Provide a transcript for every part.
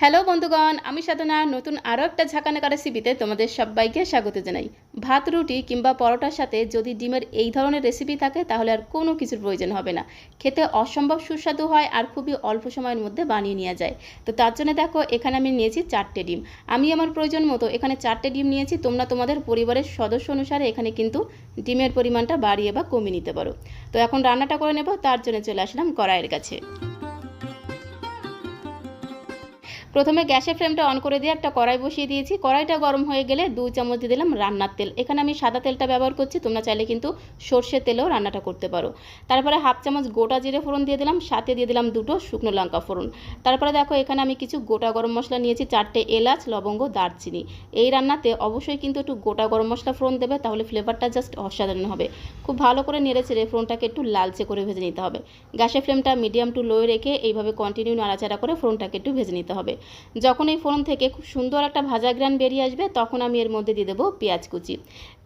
Hello বন্ধুগণ, আমি সাধনা। নতুন আরও একটা ঝাঁকানাকা রেসিপিতে তোমাদের সবাইকে স্বাগত জানাই। ভাত, রুটি কিংবা পরোটার সাথে যদি ডিমের এই ধরনের রেসিপি থাকে, তাহলে আর কোনো কিছুর প্রয়োজন হবে না। খেতে অসম্ভব সুস্বাদু হয় আর খুবই অল্প সময়ের মধ্যে বানিয়ে নেওয়া যায়। তো তার জন্য দেখো, এখানে আমি নিয়েছি চারটে ডিম। আমি আমার প্রয়োজন মতো এখানে চারটে ডিম নিয়েছি, তোমরা তোমাদের পরিবারের সদস্য অনুসারে এখানে কিন্তু ডিমের পরিমাণটা বাড়িয়ে বা কমিয়ে নিতে পারো। তো এখন রান্নাটা করে নেব, তার জন্য চলে আসলাম কড়াইয়ের কাছে। প্রথমে গ্যাসের ফ্লেমটা অন করে দিয়ে একটা কড়াই বসিয়ে দিয়েছি। কড়াইটা গরম হয়ে গেলে দু চামচ দিয়ে দিলাম রান্নার তেল। এখানে আমি সাদা তেলটা ব্যবহার করছি, তোমরা চাইলে কিন্তু সর্ষের তেলেও রান্নাটা করতে পারো। তারপরে হাফ চামচ গোটা জিরে ফোড়ন দিয়ে দিলাম, সাথে দিয়ে দিলাম দুটো শুকনো লঙ্কা ফোড়ন। তারপরে দেখো, এখানে আমি কিছু গোটা গরম মশলা নিয়েছি, চারটে এলাচ, লবঙ্গ, দারচিনি। এই রান্নাতে অবশ্যই কিন্তু একটু গোটা গরম মশলা ফোড়ন দেবে, তাহলে ফ্লেভারটা জাস্ট অসাধারণ হবে। খুব ভালো করে নেড়ে চেড়ে ফোড়নটাকে একটু লালচে করে ভেজে নিতে হবে। গ্যাসের ফ্লেমটা মিডিয়াম টু লো রেখে এইভাবে কন্টিনিউ নাড়াচাড়া করে ফোড়নটাকে একটু ভেজে নিতে হবে। যখন এই ফোড়ন থেকে খুব সুন্দর একটা ভাজা গ্রান বেরিয়ে আসবে, তখন আমি এর মধ্যে দিয়ে দেবো পেঁয়াজ কুচি।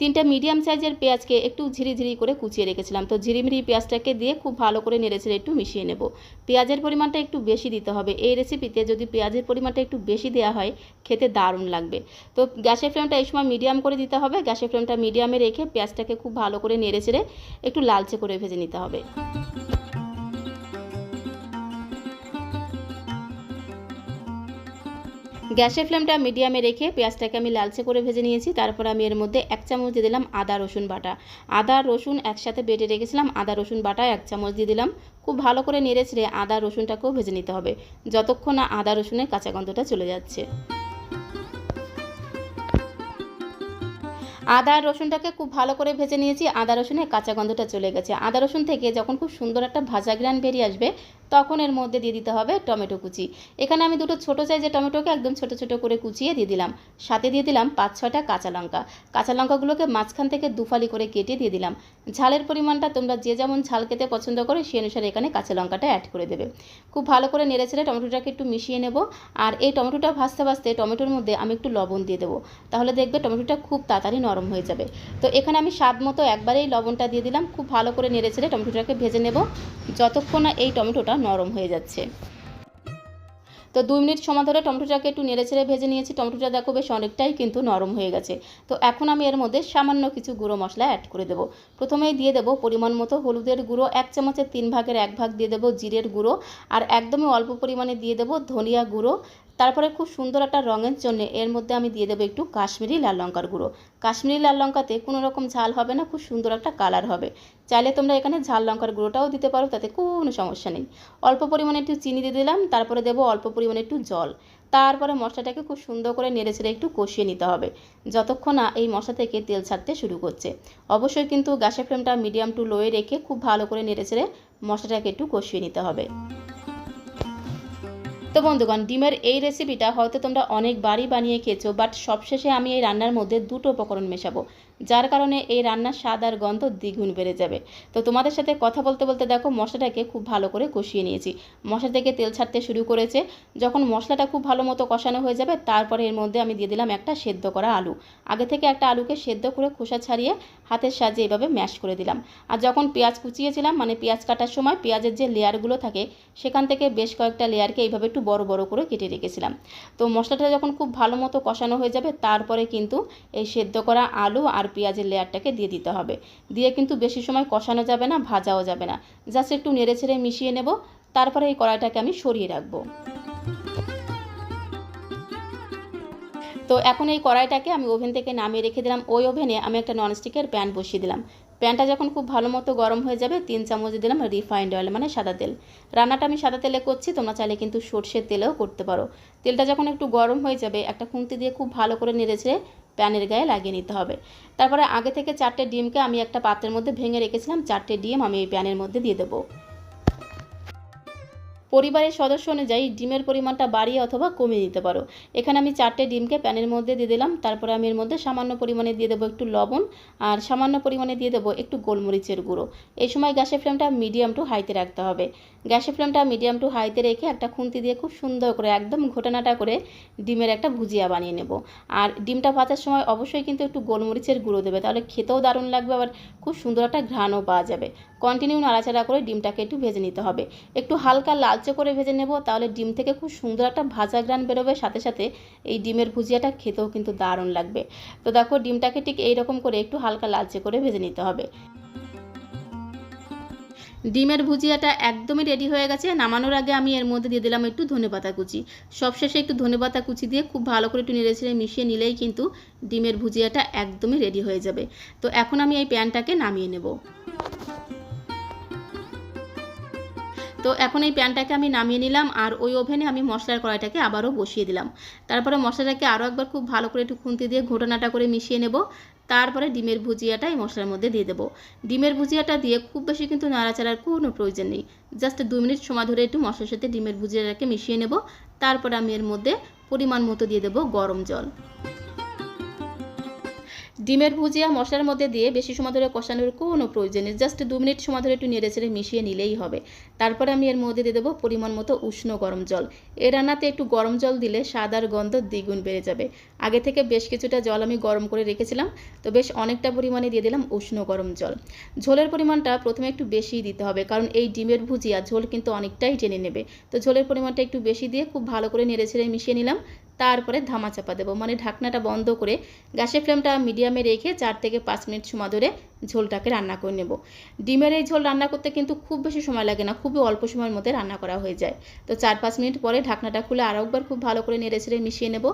তিনটা মিডিয়াম সাইজের পেঁয়াজকে একটু ঝিরি ঝিরি করে কুচিয়ে রেখেছিলাম। তো ঝিরিমিরি পেঁয়াজটাকে দিয়ে খুব ভালো করে নেড়েচেড়ে একটু মিশিয়ে নেব। পেঁয়াজের পরিমাণটা একটু বেশি দিতে হবে। এই রেসিপিতে যদি পেঁয়াজের পরিমাণটা একটু বেশি দেওয়া হয়, খেতে দারুণ লাগবে। তো গ্যাসের ফ্লেমটা এই সময় মিডিয়াম করে দিতে হবে। গ্যাসের ফ্লেমটা মিডিয়ামে রেখে পেঁয়াজটাকে খুব ভালো করে নেড়েচেড়ে একটু লালচে করে ভেজে নিতে হবে। গ্যাসের ফ্লেমটা মিডিয়ামে রেখে পেঁয়াজটাকে আমি লালচে করে ভেজে নিয়েছি। তারপর আমি এর মধ্যে এক চামচ দিয়ে দিলাম আদা, রসুন বাটা। আদা, রসুন একসাথে বেটে রেখেছিলাম। আদা, রসুন বাটা এক চামচ দিয়ে দিলাম। খুব ভালো করে নেড়ে ছেড়ে আদা, রসুনটাকেও ভেজে নিতে হবে, যতক্ষণ না আদা, রসুনের কাঁচা গন্ধটা চলে যাচ্ছে। আদা রসুনটাকে খুব ভালো করে ভেজে নিয়েছি। আদা রসুনের কাঁচা গন্ধটা চলে গেছে। আদা রসুন থেকে যখন খুব সুন্দর একটা ভাজা গ্রান বেরিয়ে আসবে, তখন এর মধ্যে দিয়ে দিতে হবে টমেটো কুচি। এখানে আমি দুটো ছোটো সাইজের টমেটোকে একদম ছোটো ছোটো করে কুচিয়ে দিয়ে দিলাম। সাথে দিয়ে দিলাম পাঁচ ছটা কাঁচা লঙ্কা। কাঁচা লঙ্কাগুলোকে মাঝখান থেকে দুফালি করে কেটে দিয়ে দিলাম। ঝালের পরিমাণটা তোমরা যে যেমন ঝাল খেতে পছন্দ করো, সেই অনুসারে এখানে কাঁচা লঙ্কাটা অ্যাড করে দেবে। খুব ভালো করে নেড়ে ছেড়ে টমেটোটাকে একটু মিশিয়ে নেব। আর এই টমেটোটা ভাজতে ভাজতে টমেটোর মধ্যে আমি একটু লবণ দিয়ে দেবো। তাহলে দেখবে টমেটোটা খুব তাড়াতাড়ি নরম হয়ে যাবে। তো এখানে আমি স্বাদ মতো একবারেই লবণটা দিয়ে দিলাম। খুব ভালো করে নেড়ে ছেড়ে টমেটোটাকে ভেজে নেব। যতক্ষণ না এই টমেটোটা নরম হয়ে যাচ্ছে। তো দুই মিনিট সময় ধরে টমেটোটাকে একটু নেড়ে ছেড়ে ভেজে নিয়েছি। টমেটোটা দেখো বেশ অনেকটাই কিন্তু নরম হয়ে গেছে। তো এখন আমি এর মধ্যে সামান্য কিছু গুঁড়ো মশলা অ্যাড করে দেবো। প্রথমেই দিয়ে দেবো পরিমাণ মতো হলুদের গুঁড়ো। এক চামচের তিন ভাগের এক ভাগ দিয়ে দেবো জিরের গুঁড়ো। আর একদমই অল্প পরিমাণে দিয়ে দেবো ধনিয়া গুঁড়ো। তারপরে খুব সুন্দর একটা রঙের জন্য এর মধ্যে আমি দিয়ে দেবো একটু কাশ্মীরি লাল লঙ্কার গুঁড়ো। কাশ্মীরি লাল লঙ্কাতে কোনো রকম ঝাল হবে না, খুব সুন্দর একটা কালার হবে। চাইলে তোমরা এখানে ঝাল লঙ্কার গুঁড়োটাও দিতে পারো, তাতে কোনো সমস্যা নেই। অল্প পরিমাণে একটু চিনি দিয়ে দিলাম, তারপরে দেবো অল্প পরিমাণে একটু জল। তারপরে মশলাটাকে খুব সুন্দর করে নেড়ে ছেড়ে একটু কষিয়ে নিতে হবে, যতক্ষণ না এই মশলা থেকে তেল ছাড়তে শুরু করছে। অবশ্যই কিন্তু গ্যাসের ফ্লেমটা মিডিয়াম টু লোয়ে রেখে খুব ভালো করে নেড়ে ছেড়ে মশলাটাকে একটু কষিয়ে নিতে হবে। তো বন্ধুগণ, ডিমের এই রেসিপিটা হয়তো তোমরা অনেকবারই বানিয়ে খেয়েছো বাট সবশেষে আমি এই রান্নার মধ্যে দুটো উপকরণ মেশাবো। যার কারণে এই রান্নার স্বাদ আর গন্ধ দ্বিগুণ বেড়ে যাবে। তো তোমাদের সাথে কথা বলতে বলতে দেখো, মশলাটাকে খুব ভালো করে কষিয়ে নিয়েছি। মশলা থেকে তেল ছাড়তে শুরু করেছে। যখন মশলাটা খুব ভালো মতো কষানো হয়ে যাবে, তারপরে এর মধ্যে আমি দিয়ে দিলাম একটা সেদ্ধ করা আলু। আগে থেকে একটা আলুকে সেদ্ধ করে খোসা ছাড়িয়ে হাতের সাহায্যে এইভাবে ম্যাশ করে দিলাম। আর যখন পেঁয়াজ কুচিয়েছিলাম মানে পেঁয়াজ কাটার সময় পেঁয়াজের যে লেয়ারগুলো থাকে, সেখান থেকে বেশ কয়েকটা লেয়ারকে এইভাবে একটু বড় বড় করে কেটে রেখেছিলাম। তো মশলাটা যখন খুব ভালো মতো কষানো হয়ে যাবে, তারপরে কিন্তু এই সেদ্ধ করা আলু আর পেঁয়াজের লেয়ারটাকে দিয়ে দিতে হবে। দিয়ে কিন্তু বেশি সময় কষানো যাবে না, ভাজাও যাবে না। জাস্ট একটু নেড়ে ছেড়ে মিশিয়ে নেব, তারপরে এই কড়াইটাকে আমি সরিয়ে রাখব। তো এখন এই কড়াইটাকে আমি ওভেন থেকে নামিয়ে রেখে দিলাম। ওই ওভেনে আমি একটা ননস্টিকের প্যান বসিয়ে দিলাম। প্যানটা যখন খুব ভালো মতো গরম হয়ে যাবে, তিন চামচ দিলাম রিফাইন্ড অয়েল মানে সাদা তেল। রান্নাটা আমি সাদা তেলে করছি, তোমরা চাইলে কিন্তু সর্ষের তেলেও করতে পারো। তেলটা যখন একটু গরম হয়ে যাবে, একটা খুন্তি দিয়ে খুব ভালো করে নেড়েছে প্যানের গায়ে লাগিয়ে নিতে হবে। তারপরে আগে থেকে চারটে ডিমকে আমি একটা পাত্রের মধ্যে ভেঙে রেখেছিলাম, চারটে ডিম আমি এই প্যানের মধ্যে দিয়ে দেবো। পরিবারের সদস্য অনুযায়ী ডিমের পরিমাণটা বাড়িয়ে অথবা কমিয়ে দিতে পারো। এখানে আমি চারটে ডিমকে প্যানের মধ্যে দিয়ে দিলাম, তারপরে আমি এর মধ্যে সামান্য পরিমাণে দিয়ে দেবো একটু লবণ আর সামান্য পরিমাণে দিয়ে দেবো একটু গোলমরিচের গুঁড়ো। এই সময় গ্যাসের ফ্লেমটা মিডিয়াম টু হাইতে রাখতে হবে। গ্যাসের ফ্লেমটা মিডিয়াম টু হাইতে রেখে একটা খুন্তি দিয়ে খুব সুন্দর করে একদম ঘটনাটা করে ডিমের একটা ভুজিয়া বানিয়ে নেব। আর ডিমটা ভাজার সময় অবশ্যই কিন্তু একটু গোলমরিচের গুঁড়ো দেবে, তাহলে খেতেও দারুণ লাগবে, আবার খুব সুন্দর একটা ঘ্রাণও পাওয়া যাবে। কন্টিনিউ নাড়াচাড়া করে ডিমটাকে একটু ভেজে নিতে হবে। একটু হালকা লালচে লালচে করে ভেজে নেব, তাহলে ডিম থেকে খুব সুন্দর একটা ভাজা গ্রান বেরোবে, সাথে সাথে এই ডিমের ভুজিয়াটা খেতেও কিন্তু দারুণ লাগবে। তো দেখো, ডিমটাকে ঠিক এইরকম করে একটু হালকা লালচে করে ভেজে নিতে হবে। ডিমের ভুজিয়াটা একদমই রেডি হয়ে গেছে। নামানোর আগে আমি এর মধ্যে দিয়ে দিলাম একটু ধনেপাতা কুচি। সবশেষে একটু ধনেপাতা কুচি দিয়ে খুব ভালো করে একটু নেড়ে ছেড়ে মিশিয়ে নিলেই কিন্তু ডিমের ভুজিয়াটা একদমই রেডি হয়ে যাবে। তো এখন আমি এই প্যানটাকে নামিয়ে নেব। তো এখন এই প্যানটাকে আমি নামিয়ে নিলাম আর ওই ওভেনে আমি মশলার কড়াইটাকে আবারও বসিয়ে দিলাম। তারপরে মশলাটাকে আরও একবার খুব ভালো করে একটু খুন্তি দিয়ে ঘোটানাটা করে মিশিয়ে নেব। তারপরে ডিমের ভুজিয়াটা এই মশলার মধ্যে দিয়ে দেবো। ডিমের ভুজিয়াটা দিয়ে খুব বেশি কিন্তু নাড়াচাড়ার কোনো প্রয়োজন নেই। জাস্ট দু মিনিট সময় ধরে একটু মশলার সাথে ডিমের ভুজিয়াটাকে মিশিয়ে নেব। তারপরে আমি এর মধ্যে পরিমাণ মতো দিয়ে দেবো গরম জল। ডিমের ভুজিয়া মশলার মধ্যে দিয়ে বেশি সময় ধরে কষানোর কোনো প্রয়োজন নেই। জাস্ট দু মিনিট সময় ধরে একটু নেড়ে চেড়ে মিশিয়ে নিলেই হবে। তারপরে আমি এর মধ্যে দিয়ে দেবো পরিমাণ মতো উষ্ণ গরম জল। এ রান্নাতে একটু গরম জল দিলে সাদার গন্ধ দ্বিগুণ বেড়ে যাবে। আগে থেকে বেশ কিছুটা জল আমি গরম করে রেখেছিলাম, তো বেশ অনেকটা পরিমাণে দিয়ে দিলাম উষ্ণ গরম জল। ঝোলের পরিমাণটা প্রথমে একটু বেশি দিতে হবে, কারণ এই ডিমের ভুজিয়া ঝোল কিন্তু অনেকটাই টেনে নেবে। তো ঝোলের পরিমাণটা একটু বেশি দিয়ে খুব ভালো করে নেড়ে ছেড়ে মিশিয়ে নিলাম। তারপরে ধামা চাপা দেবো। মানে ঢাকনাটা বন্ধ করে গ্যাসের ফ্লেমটা মিডিয়ামে রেখে চার থেকে পাঁচ মিনিট সময় ধরে ঝোলটাকে রান্না করে নেব। ডিমের এই ঝোল রান্না করতে কিন্তু খুব বেশি সময় লাগে না, খুবই অল্প সময়ের মধ্যে রান্না করা হয়ে যায়। তো চার পাঁচ মিনিট পরে ঢাকনাটা খুলে আরও একবার খুব ভালো করে নেড়ে ছেড়ে মিশিয়ে নেব।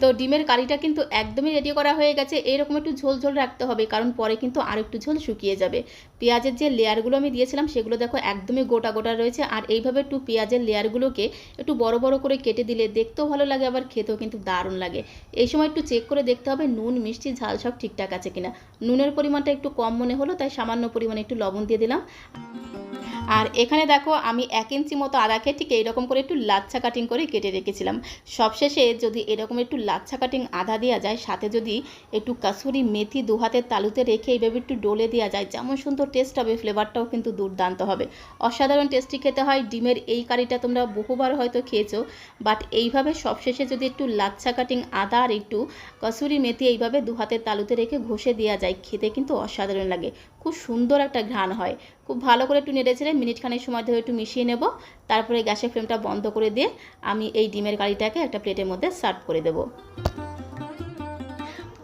তো ডিমের কারিটা কিন্তু একদমই রেডি করা হয়ে গেছে। এরকম একটু ঝোল ঝোল রাখতে হবে, কারণ পরে কিন্তু আর একটু ঝোল শুকিয়ে যাবে। পেঁয়াজের যে লেয়ারগুলো আমি দিয়েছিলাম, সেগুলো দেখো একদমই গোটা গোটা রয়েছে। আর এইভাবে একটু পেঁয়াজের লেয়ারগুলোকে একটু বড় বড় করে কেটে দিলে দেখতেও ভালো লাগে, আবার খেতেও কিন্তু দারুণ লাগে। এই সময় একটু চেক করে দেখতে হবে নুন, মিষ্টি, ঝাল সব ঠিকঠাক আছে কিনা। নুনের পরিমাণটা একটু কম মনে হলো, তাই সামান্য পরিমাণে একটু লবণ দিয়ে দিলাম। আর এখানে দেখো আমি এক ইঞ্চি মতো আদাকে ঠিক এইরকম করে একটু লাচ্ছা কাটিং করে কেটে রেখেছিলাম। সবশেষে যদি এরকম একটু লাচ্ছা কাটিং আদা দেওয়া যায়, সাথে যদি একটু কাসুরি মেথি দু হাতের তালুতে রেখে এইভাবে একটু ডলে দেওয়া যায়, যেমন সুন্দর টেস্ট হবে ফ্লেভারটাও কিন্তু দুর্দান্ত হবে। অসাধারণ টেস্টি খেতে হয়, ডিমের এই কারিটা তোমরা বহুবার হয়তো খেয়েছো বাট এইভাবে সবশেষে যদি একটু লাচ্ছা কাটিং আদা আর একটু কসুরি মেথি এইভাবে দু হাতের তালুতে রেখে ঘষে দেওয়া যায়, খেতে কিন্তু অসাধারণ লাগে। খুব সুন্দর একটা ঘ্রাণ হয়। খুব ভালো করে একটু নেড়ে ছেড়ে মিনিট খানের সময় ধরে একটু মিশিয়ে নেব। তারপরে গ্যাসের ফ্লেমটা বন্ধ করে দিয়ে আমি এই ডিমের কারিটাকে একটা প্লেটের মধ্যে সার্ভ করে দেবো।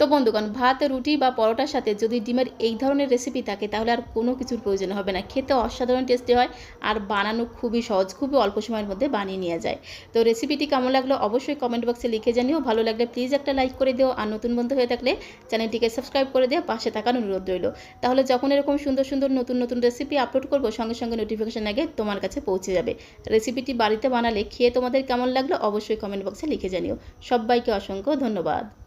তো বন্ধুগণ, ভাত, রুটি বা পরোটার সাথে যদি ডিমের এই ধরনের রেসিপি থাকে, তাহলে আর কোনো কিছুর প্রয়োজন হবে না। খেতে অসাধারণ টেস্টি হয় আর বানানো খুবই সহজ, খুবই অল্প সময়ের মধ্যে বানিয়ে নেওয়া যায়। তো রেসিপিটি কেমন লাগল অবশ্যই কমেন্ট বক্সে লিখে জানিও। ভালো লাগলে প্লিজ একটা লাইক করে দিও। আর নতুন বন্ধু হয়ে থাকলে চ্যানেলটিকে সাবস্ক্রাইব করে দিয়ে পাশে থাকার অনুরোধ রইল। তাহলে যখন এরকম সুন্দর সুন্দর, নতুন নতুন রেসিপি আপলোড করব, সঙ্গে সঙ্গে নোটিফিকেশন আগে তোমার কাছে পৌঁছে যাবে। রেসিপিটি বাড়িতে বানালে খেয়ে তোমাদের কেমন লাগল অবশ্যই কমেন্ট বক্সে লিখে জানিও। সবাইকে অসংখ্য ধন্যবাদ।